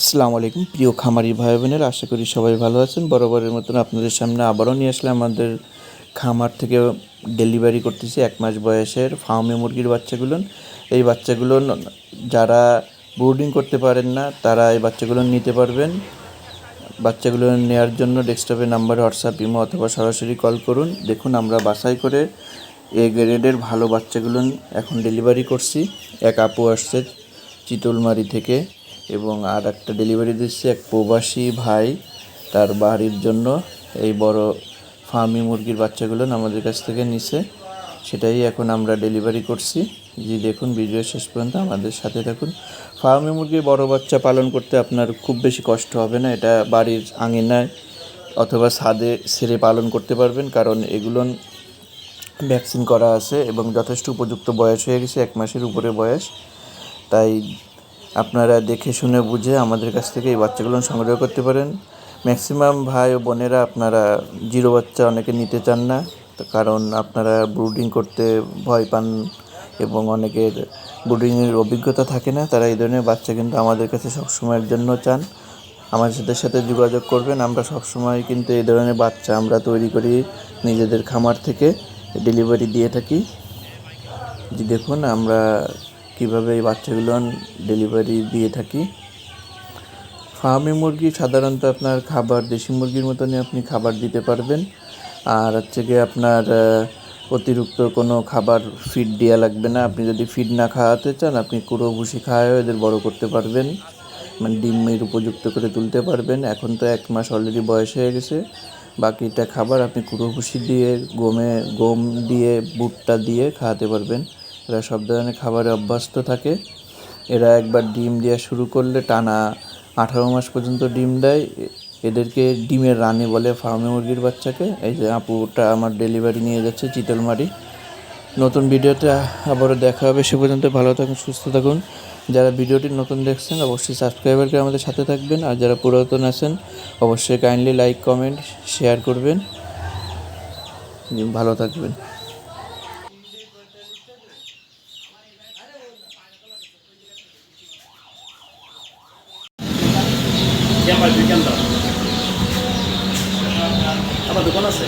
আসসালামু আলাইকুম। প্রিয় খামারি ভাই বোনেরা আশা করি সবাই ভালো আছেন। বরাবরের মতন আপনাদের সামনে আবারও নিয়ে আসলে আমাদের খামার থেকে ডেলিভারি করতেছি এক মাস বয়সের ফার্মে মুরগির বাচ্চাগুলো। এই বাচ্চাগুলো যারা ব্রুডিং করতে পারেন না, তারা এই বাচ্চাগুলো নিতে পারবেন। বাচ্চাগুলো নেওয়ার জন্য ডেস্কটপে নাম্বার, হোয়াটসঅ্যাপ, ইমো অথবা সরাসরি কল করুন। দেখুন, আমরা বাসাই করে এ গ্রেডের ভালো বাচ্চাগুলো এখন ডেলিভারি করছি। এক আপু আসছে চিতলমারি থেকে। এবং আর একটা ডেলিভারি দিচ্ছে এক প্রবাসী ভাই তার বাড়ির জন্য। এই বড় ফার্মি মুরগির বাচ্চাগুলো আমাদের কাছ থেকে নিছে। সেটাই এখন আমরা ডেলিভারি করছি। জি, দেখুন ভিডিও শেষ পর্যন্ত আমাদের সাথে থাকুন। ফার্মি মুরগির বড় বাচ্চা পালন করতে আপনার খুব বেশি কষ্ট হবে না। এটা বাড়ির আঙিনায় অথবা ছাদে ছেড়ে পালন করতে পারবেন, কারণ এগুলো ভ্যাকসিন করা আছে এবং যথেষ্ট উপযুক্ত বয়স হয়ে গেছে, এক মাসের উপরে বয়স। তাই আপনারা দেখে শুনে বুঝে আমাদের কাছ থেকে এই বাচ্চাগুলো সংগ্রহ করতে পারেন। ম্যাক্সিমাম ভাই ও বোনেরা আপনারা জিরো বাচ্চা অনেকে নিতে চান না, কারণ আপনারা ব্রুডিং করতে ভয় পান এবং অনেকের ব্রুডিংয়ের অভিজ্ঞতা থাকে না, তারা এই ধরনের বাচ্চা কিন্তু আমাদের কাছে সবসময়ের জন্য চান। আমাদের সাথে যোগাযোগ করবেন, আমরা সবসময় কিন্তু এই ধরনের বাচ্চা আমরা তৈরি করি নিজেদের খামার থেকে ডেলিভারি দিয়ে থাকি। দেখুন, আমরা কীভাবে এই বাচ্চাগুলো ডেলিভারি দিয়ে থাকি? ফার্মে মুরগি সাধারণত আপনার খাবার, দেশি মুরগির মতনই আপনি খাবার দিতে পারবেন। আর হচ্ছে গিয়ে আপনার অতিরিক্ত কোনো খাবার ফিড দেওয়া লাগবে না। আপনি যদি ফিড না খাওয়াতে চান, আপনি কুড়ো ভুসি খাওয়াও এদের বড় করতে পারবেন। মানে ডিমের উপযুক্ত করে তুলতে পারবেন। এখন তো এক মাস অলরেডি বয়স হয়ে গেছে। বাকিটা খাবার আপনি কুড়ো ভুসি দিয়ে, গমে, গম দিয়ে, বুটটা দিয়ে খাওয়াতে পারবেন। এরা সব ধরনের খাবারে অভ্যস্ত থাকে। এরা একবার ডিম দেওয়া শুরু করলে টানা আঠারো মাস পর্যন্ত ডিম দেয়। এদেরকে ডিমের রানী বলে ফার্মে মুরগির বাচ্চাকে। এই যে আপুটা আমার ডেলিভারি নিয়ে যাচ্ছে চিতলমারি। নতুন ভিডিওতে আবারও দেখা হবে। সে পর্যন্ত ভালো থাকুন, সুস্থ থাকুন। যারা ভিডিওটি নতুন দেখছেন, অবশ্যই সাবস্ক্রাইবার করে আমাদের সাথে থাকবেন। আর যারা পুরাতন আছেন, অবশ্যই কাইন্ডলি লাইক কমেন্ট শেয়ার করবেন। ভালো থাকবেন। চেম্বার দুই কেন্দ্র আবার দোকান আছে?